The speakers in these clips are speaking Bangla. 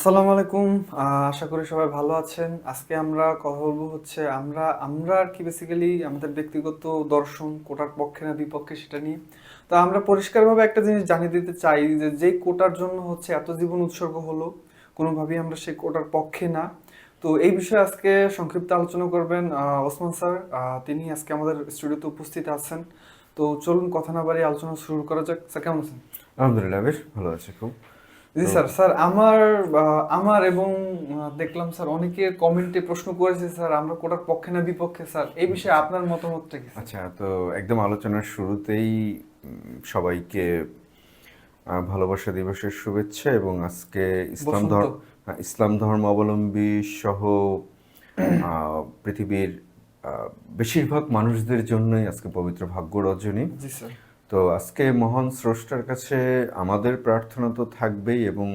আসসালামু আলাইকুম। আশা করি সবাই ভালো আছেন। আজকে আমরা কথা বলব হচ্ছে আমরা আমরা কি বেসিক্যালি আমাদের ব্যক্তিগত দর্শন, কোটার পক্ষে না বিপক্ষে সেটা নিয়ে। তো আমরা পরিষ্কারভাবে একটা জিনিস জানিয়ে দিতে চাই যে, যেই কোটার জন্য হচ্ছে এত জীবন উৎসর্গ হলো, কোনোভাবেই আমরা সেই কোটার পক্ষে না। তো এই বিষয়ে আজকে সংক্ষিপ্ত আলোচনা করবেন ওসমান স্যার। তিনি আজকে আমাদের স্টুডিওতে উপস্থিত আছেন। তো চলুন কথা না বাড়িয়ে আলোচনা শুরু করা যাক। স্যার, কেমন আছেন? আলহামদুলিল্লাহ, বেশ ভালো আছে খুব। জি স্যার স্যার আমার আমার এবং দেখলাম স্যার অনেকে কমেন্টে প্রশ্ন করেছে স্যার আমরা কোটার পক্ষে না বিপক্ষে স্যার? এই বিষয়ে আপনার মতামতটা কি আচ্ছা তো একদম আলোচনার শুরুতেই সবাইকে ভালোবাসা দিবসের শুভেচ্ছা এবং আজকে ইসলাম ধর্ম ইসলাম ধর্মাবলম্বী সহ আহ, পৃথিবীর বেশিরভাগ মানুষদের জন্যই আজকে পবিত্র ভাগ্য রজনী। জি স্যার। তো আজকে মহান স্রষ্টার কাছে আমাদের প্রার্থনা তো থাকবেই এবং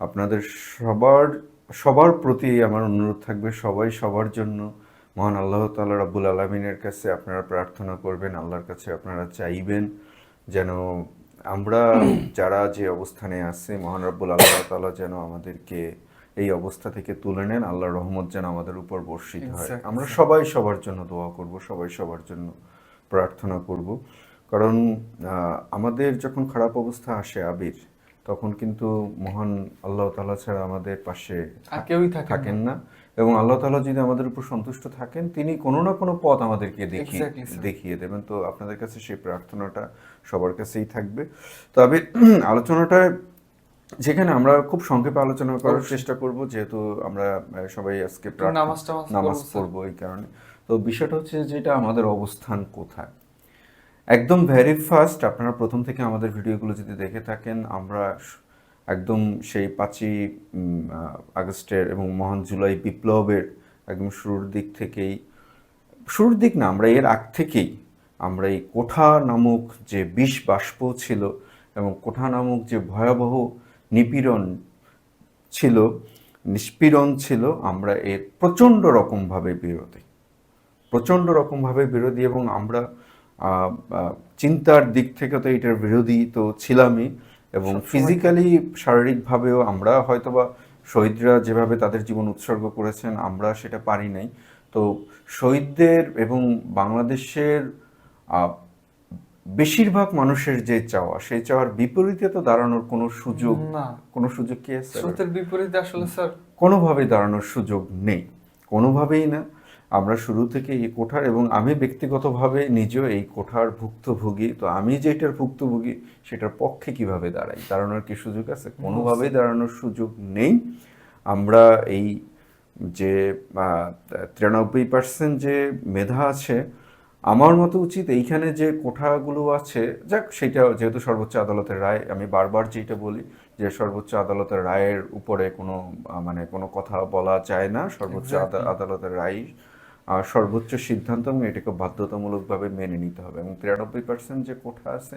আপনাদের সবার সবার প্রতি আমার অনুরোধ থাকবে সবাই সবার জন্য মহান আল্লাহ তাআলা রাব্বুল আলমিনের কাছে আপনারা প্রার্থনা করবেন আল্লাহর কাছে আপনারা চাইবেন যেন আমরা যারা যে অবস্থানে আছি মহান রব্বুল আল্লাহ তাআলা যেন আমাদেরকে এই অবস্থা থেকে তুলে নেন আল্লাহ রহমত যেন আমাদের উপর বর্ষিত হয়। আমরা সবাই সবার জন্য দোয়া করব সবাই সবার জন্য প্রার্থনা করব। কারণ আমাদের যখন খারাপ অবস্থা আসে আবির তখন কিন্তু মহান আল্লাহ তালা ছাড়া আমাদের পাশে কেউই থাকেন না। এবং আল্লাহ তাআলা যদি আমাদের উপর সন্তুষ্ট থাকেন তিনি কোনো না কোনো পথ আমাদেরকে দেখিয়ে দেখিয়ে দেবেন। তো আপনাদের কাছে সেই প্রার্থনাটা সবার কাছেই থাকবে। তো আমি আলোচনাটা যেখানে আমরা খুব সংক্ষেপে আলোচনা করার চেষ্টা করব যেহেতু আমরা সবাই আজকে নামাজ পড়ব এই কারণে। তো বিষয়টা হচ্ছে যেটা আমাদের অবস্থান কোথায়? একদম ভেরি ফার্স্ট আপনারা প্রথম থেকে আমাদের ভিডিওগুলো যদি দেখে থাকেন, আমরা একদম সেই পাঁচই আগস্টের এবং মহান জুলাই বিপ্লবের একদম শুরুর দিক থেকেই, শুরুর দিক না, আমরা এর আগ থেকেই আমরা এই কোঠা নামক যে বিষ বাষ্প ছিল এবং কোঠা নামক যে ভয়াবহ নিপীড়ন ছিল, নিষ্পীড়ন ছিল, আমরা এর প্রচণ্ড রকমভাবে বিরোধী। প্রচণ্ড রকমভাবে বিরোধী এবং আমরা চিন্তার দিক থেকে তো এটার বিরোধী তো ছিলামই এবং ফিজিক্যালি শারীরিকভাবেও আমরা হয়তোবা শহীদরা যেভাবে তাদের জীবন উৎসর্গ করেছেন আমরা সেটা পারি নাই। তো শহীদদের এবং বাংলাদেশের বেশিরভাগ মানুষের যে চাওয়া সেই চাওয়ার বিপরীতে তো দাঁড়ানোর কোনো সুযোগ না। কোনো সুযোগ কি আছে? বিপরীতে আসলে স্যার কোনোভাবেই দাঁড়ানোর সুযোগ নেই। কোনোভাবেই না। আমরা শুরু থেকে এই কোঠার এবং আমি ব্যক্তিগতভাবে নিজেও এই কোঠার ভুক্তভোগী। তো আমি যেটার ভুক্তভোগী সেটার পক্ষে কীভাবে দাঁড়াই? দাঁড়ানোর কি সুযোগ আছে? কোনোভাবেই দাঁড়ানোর সুযোগ নেই। আমরা এই যে তিরানব্বই পার্সেন্ট যে মেধা আছে আমার মতো উচিত এইখানে যে কোঠাগুলো আছে যাক সেটা যেহেতু সর্বোচ্চ আদালতের রায় আমি বারবার যেটা বলি যে সর্বোচ্চ আদালতের রায়ের উপরে কোনো মানে কোনো কথা বলা যায় না। সর্বোচ্চ আদালতের রায় সর্বোচ্চ সিদ্ধান্ত এবং এটাকে বাধ্যতামূলকভাবে মেনে নিতে হবে এবং তিরানব্বই পার্সেন্ট যে কোঠা আছে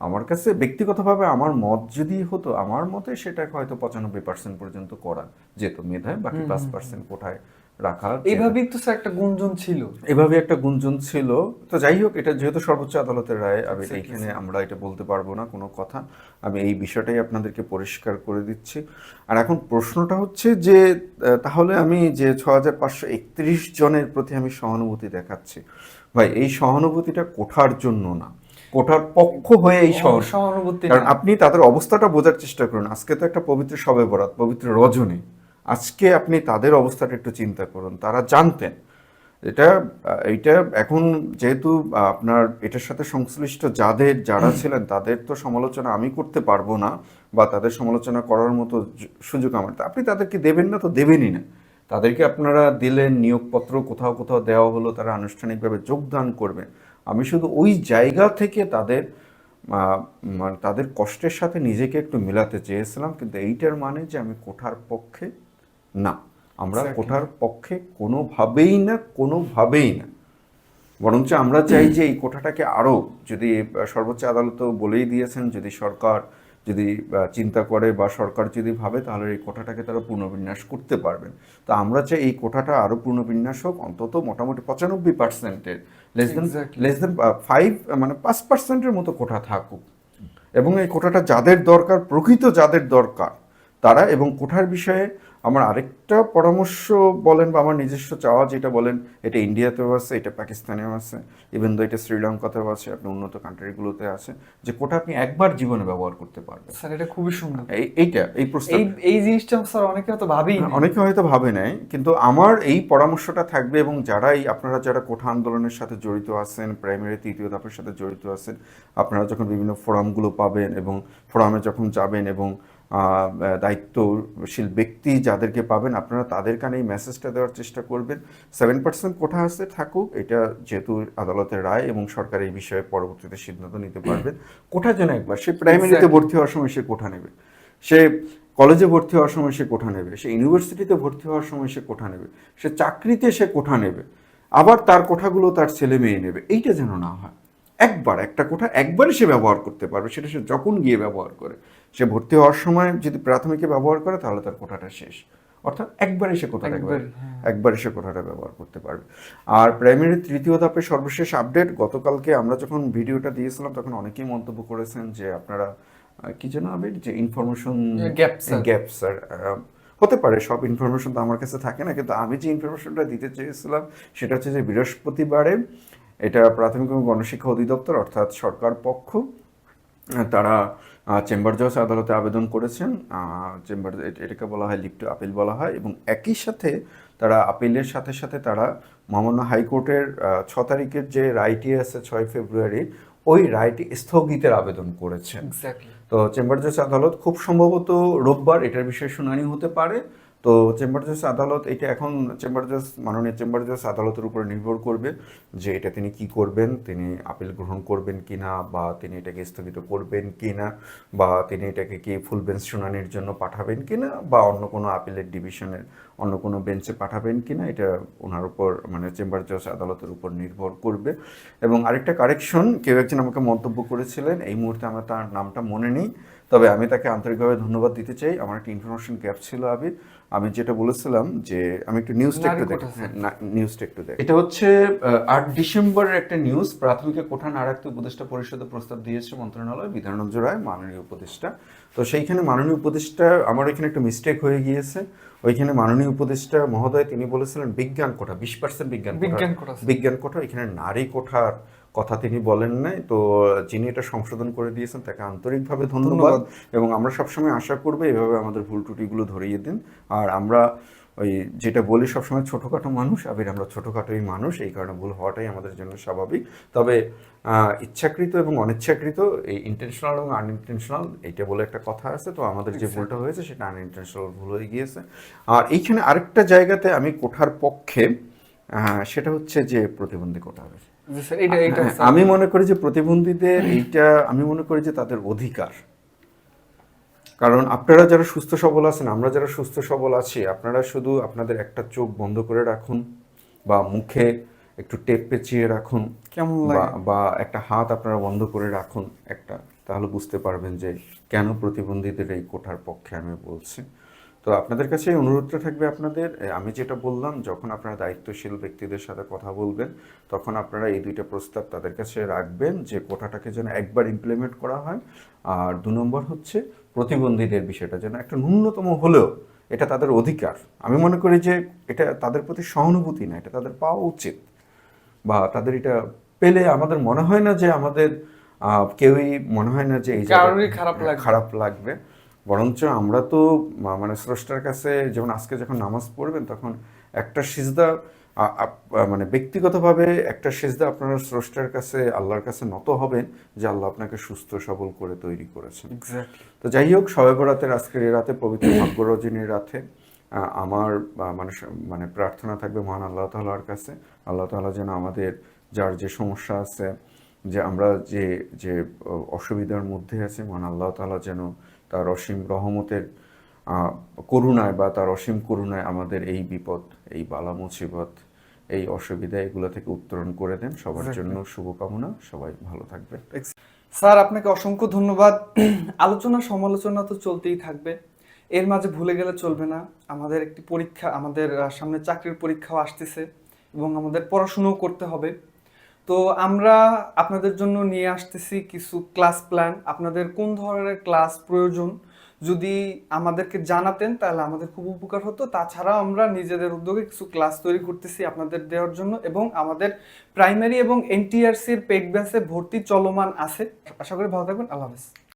আমার কাছে ব্যক্তিগতভাবে আমার মত যদি হতো আমার মতে সেটাকে হয়তো পঁচানব্বই পার্সেন্ট পর্যন্ত করা যেত মেধায় বাকি পাঁচ পার্সেন্ট কোঠায় রাখা যেত। এইভাবেই তো স্যার একটা গুঞ্জন ছিল। এভাবে একটা গুঞ্জন ছিল। তো যাই হোক এটা যেহেতু সর্বোচ্চ আদালতের রায় আমি এইখানে আমরা এটা বলতে পারব না কোনো কথা। আমি এই বিষয়টাই আপনাদেরকে পরিষ্কার করে দিচ্ছি। আর এখন প্রশ্নটা হচ্ছে যে তাহলে আমি যে ছ হাজার পাঁচশো একত্রিশ জনের প্রতি আমি সহানুভূতি দেখাচ্ছি। ভাই এই সহানুভূতিটা কোঠার জন্য না। কোঠার পক্ষ হয়ে এই সহানুভূতি কারণ আপনি তাদের অবস্থাটা বোঝার চেষ্টা করুন। আজকে তো একটা পবিত্র সবে বরাত পবিত্র রজনী। আজকে আপনি তাদের অবস্থাটা একটু চিন্তা করুন। তারা জানতেন। এটা এইটা এখন যেহেতু আপনার এটার সাথে সংশ্লিষ্ট যাদের যারা ছিলেন তাদের তো সমালোচনা আমি করতে পারব না বা তাদের সমালোচনা করার মতো সুযোগ আমার তা আপনি তাদেরকে দেবেন না তো দেবেনই না। তাদেরকে আপনারা দিলেন নিয়োগপত্র কোথাও কোথাও দেওয়া হলো তারা আনুষ্ঠানিকভাবে যোগদান করবেন। আমি শুধু ওই জায়গা থেকে তাদের মানে তাদের কষ্টের সাথে নিজেকে একটু মেলাতে চেয়েছিলাম কিন্তু এইটার মানে যে আমি কোঠার পক্ষে না। আমরা. কোঠার পক্ষে কোনোভাবেই না কোনোভাবেই না। বরঞ্চ আমরা চাই যে এই কোঠাটাকে আরও যদি সর্বোচ্চ আদালত বলেই দিয়েছেন যদি সরকার যদি চিন্তা করে বা সরকার যদি ভাবে তাহলে এই কোঠাটাকে তারা পুনর্বিন্যাস করতে পারবেন। তো আমরা চাই এই কোঠাটা আরও পুনর্বিন্যাস হোক অন্তত মোটামুটি পঁচানব্বই পার্সেন্টের less than less than five মানে পাঁচ পার্সেন্টের মতো কোঠা থাকুক। এবং এই কোঠাটা যাদের দরকার প্রকৃত যাদের দরকার তারা এবং কোঠার বিষয়ে আমার আরেকটা পরামর্শ বলেন বা আমার নিজস্ব চাওয়া যেটা বলেন এটা ইন্ডিয়াতেও আছে এটা পাকিস্তানেও আছে ইভেন দো এটা শ্রীলঙ্কাতেও আছে আপনি উন্নত কান্ট্রিগুলোতে আছে যে কোটা আপনি একবার জীবনে ব্যবহার করতে পারবেন। স্যার এটা খুবই সুন্দর। এই এইটা এই প্রস্তাব। এই এই জিনিসটা স্যার অনেকে হয়তো ভাবেই অনেকে হয়তো ভাবে নাই কিন্তু আমার এই পরামর্শটা থাকবে এবং যারাই আপনারা যারা কোঠা আন্দোলনের সাথে জড়িত আছেন প্রাইমারি তৃতীয় ধাপের সাথে জড়িত আছেন আপনারা যখন বিভিন্ন ফোরামগুলো পাবেন এবং ফোরামে যখন যাবেন এবং দায়িত্বশীল ব্যক্তি যাদেরকে পাবেন আপনারা তাদের কানে এই মেসেজটা দেওয়ার চেষ্টা করবেন। সেভেন পার্সেন্ট কোঠা আছে থাকুক এটা যেহেতু আদালতের রায় এবং সরকার এই বিষয়ে পরবর্তীতে সিদ্ধান্ত নিতে পারবেন কোঠা যেন একবার সে প্রাইমারিতে ভর্তি হওয়ার সময় সে কোঠা নেবে। সে কলেজে ভর্তি হওয়ার সময় সে কোঠা নেবে। সে ইউনিভার্সিটিতে ভর্তি হওয়ার সময় সে কোঠা নেবে। সে চাকরিতে সে কোঠা নেবে। আবার তার কোঠাগুলো তার ছেলে মেয়ে নেবে। এইটা যেন না হয়। একবার একটা কোঠা একবারই সে ব্যবহার করতে পারবে সেটা সে যখন গিয়ে ব্যবহার করে। সে ভর্তি হওয়ার সময় যদি প্রাথমিকে ব্যবহার করে তাহলে তার কোঠাটা শেষ অর্থাৎ একবারই সে কোঠাটা একবার, হ্যাঁ। সে কোঠাটা ব্যবহার করতে পারবে আর প্রাইমারি তৃতীয় ধাপের সর্বশেষ আপডেট গতকালকে আমরা যখন ভিডিওটা দিয়েছিলাম তখন অনেকেই মন্তব্য করেছেন যে আপনারা কি যেন হবে যে ইনফরমেশন sir. গ্যাপ স্যার হতে পারে সব ইনফরমেশন তো আমার কাছে থাকে না কিন্তু আমি যে ইনফরমেশনটা দিতে চেয়েছিলাম সেটা হচ্ছে যে বৃহস্পতিবারে এটা প্রাথমিক এবং গণশিক্ষা অধিদপ্তর অর্থাৎ সরকার পক্ষ তারা চেম্বার জজ আদালতে আবেদন করেছেন। চেম্বার এটাকে বলা হয় লিপ্ট আপিল বলা হয় এবং একই সাথে তারা আপিলের সাথে সাথে তারা মহামান্য হাইকোর্টের ছ তারিখের যে রায়টি আছে ছয় ফেব্রুয়ারি ওই রায়টি স্থগিতের আবেদন করেছেন। তো চেম্বার জজ আদালত খুব সম্ভবত রোববার এটার বিষয়ে শুনানি হতে পারে। তো চেম্বার জজ আদালত এটা এখন চেম্বার জজ মাননীয় চেম্বার জজ আদালতের উপর নির্ভর করবে যে এটা তিনি কি করবেন, তিনি আপিল গ্রহণ করবেন কি না বা তিনি এটাকে স্থগিত করবেন কি না বা তিনি এটাকে কি ফুল বেঞ্চ শুনানির জন্য পাঠাবেন কিনা বা অন্য কোনো আপিলের ডিভিশনের অন্য কোনো বেঞ্চে পাঠাবেন কি না এটা ওনার উপর মানে চেম্বার জজ আদালতের উপর নির্ভর করবে। এবং আরেকটা কারেকশন কেউ একজন আমাকে মন্তব্য করেছিলেন, এই মুহূর্তে আমার তার নামটা মনে নেই। তবে আমি তাকে আন্তরিকভাবে ধন্যবাদ দিতে চাই। আমার একটা ইনফরমেশন গ্যাপ ছিল আবির। আমি যেটা বলেছিলাম যে আমি একটু নিউজটা একটু দেখি নিউজটা একটু দেখি। এটা হচ্ছে আট ডিসেম্বরের একটা নিউজ প্রাথমিকে কোঠা না রাখতে উপদেষ্টা পরিষদে প্রস্তাব দিয়েছে মন্ত্রণালয় বিধানন্দ রায় মাননীয় উপদেষ্টা। তো সেইখানে মাননীয় উপদেষ্টা আমার এখানে একটা মিস্টেক হয়ে গিয়েছে। ওইখানে মাননীয় উপদেষ্টা মহোদয় তিনি বলেছিলেন বিজ্ঞান কোঠা বিশ পার্সেন্ট বিজ্ঞান বিজ্ঞান কোঠা, বিজ্ঞান কোঠা এখানে নারী কোঠার কথা তিনি বলেন নাই। তো যিনি এটা সংশোধন করে দিয়েছেন তাকে আন্তরিকভাবে ধন্যবাদ। এবং আমরা সবসময় আশা করব এভাবে আমাদের ভুল ত্রুটিগুলো ধরিয়ে দিন। আর আমরা ওই যেটা বলি সবসময় ছোটোখাটো মানুষ আবির আমরা ছোটোখাটোই মানুষ। এই কারণে ভুল হওয়াটাই আমাদের জন্য স্বাভাবিক। তবে ইচ্ছাকৃত এবং অনিচ্ছাকৃত এই ইন্টেনশনাল এবং আনইনটেনশনাল এইটা বলে একটা কথা আছে। তো আমাদের যে ভুলটা হয়েছে সেটা আনইনটেনশনাল ভুল হয়ে গিয়েছে। আর এইখানে আরেকটা জায়গাতে আমি কোঠার পক্ষে সেটা হচ্ছে যে প্রতিবন্ধী কোঠা হবে হ্যাঁ, আমি মনে করি যে প্রতিবন্ধীদের এইটা আমি মনে করি যে তাদের অধিকার। কারণ আপনারা যারা সুস্থ সবল আছেন আমরা যারা সুস্থ সবল আছি আপনারা শুধু আপনাদের একটা চোখ বন্ধ করে রাখুন বা মুখে একটু টেপ পেঁচিয়ে রাখুন কেমন বা একটা হাত আপনারা বন্ধ করে রাখুন একটা। তাহলে বুঝতে পারবেন যে কেন প্রতিবন্ধীদের এই কোঠার পক্ষে আমি বলছি। তো আপনাদের কাছে অনুরোধটা থাকবে আপনাদের। আমি যেটা বললাম যখন আপনারা দায়িত্বশীল ব্যক্তিদের সাথে কথা বলবেন তখন আপনারা এই দুইটা প্রস্তাব তাদের কাছে রাখবেন যে কোঠাটাকে যেন একবার ইমপ্লিমেন্ট করা হয়। আর দু নম্বর হচ্ছে প্রতিবন্ধীদের বিষয়টা যেন একটা ন্যূনতম হলেও এটা তাদের অধিকার। আমি মনে করি যে এটা তাদের প্রতি সহানুভূতি না এটা তাদের পাওয়া উচিত। বা তাদের এটা পেলে আমাদের মনে হয় না যে আমাদের আহ, কেউই মনে হয় না যে এই খারাপ লাগবে। বরঞ্চ আমরা তো মানে স্রষ্টার কাছে যেমন আজকে যখন নামাজ পড়বেন তখন একটা সিজদা মানে ব্যক্তিগতভাবে একটা সিজদা আপনারা স্রষ্টার কাছে আল্লাহর কাছে নত হবেন যে আল্লাহ আপনাকে সুস্থ সবল করে তৈরি করেছেন। তো যাই হোক সবে বরাতের আজকের এই রাতে পবিত্র ভাগ্য রজনীর রাতে আমার মানে মানে প্রার্থনা থাকবে মহান আল্লাহ তাআলার কাছে। আল্লাহ তাআলা যেন আমাদের যার যে সমস্যা আছে যে আমরা যে যে অসুবিধার মধ্যে আছি মহান আল্লাহ তাআলা যেন তার অসীম রহমতের করুণায় বা তার অসীম করুণায় আমাদের এই বিপদ এই বালা মুসিবত এই অসুবিধা এগুলো থেকে উত্তরণ করে দেন। সবার জন্য শুভকামনা। সবাই ভালো থাকবে স্যার আপনাকে অসংখ্য ধন্যবাদ। আলোচনা সমালোচনা তো চলতেই থাকবে। এর মাঝে ভুলে গেলে চলবে না। আমাদের একটি পরীক্ষা আমাদের সামনে চাকরির পরীক্ষাও আসতেছে এবং আমাদের পড়াশুনোও করতে হবে। তো আমরা আপনাদের জন্য নিয়ে আসতেছি কিছু ক্লাস প্ল্যান আপনাদের কোন ধরনের ক্লাস প্রয়োজন? যদি আমাদেরকে জানাতেন, তাহলে আমাদের খুব উপকার হতো। তাছাড়াও আমরা নিজেদের উদ্যোগে কিছু ক্লাস তৈরি করতেছি আপনাদের দেওয়ার জন্য এবং আমাদের প্রাইমারি এবং এনটিআরসির পেড ব্যাচে ভর্তি চলমান আছে। আশা করি ভালো থাকবেন। আল্লাহ হাফেজ।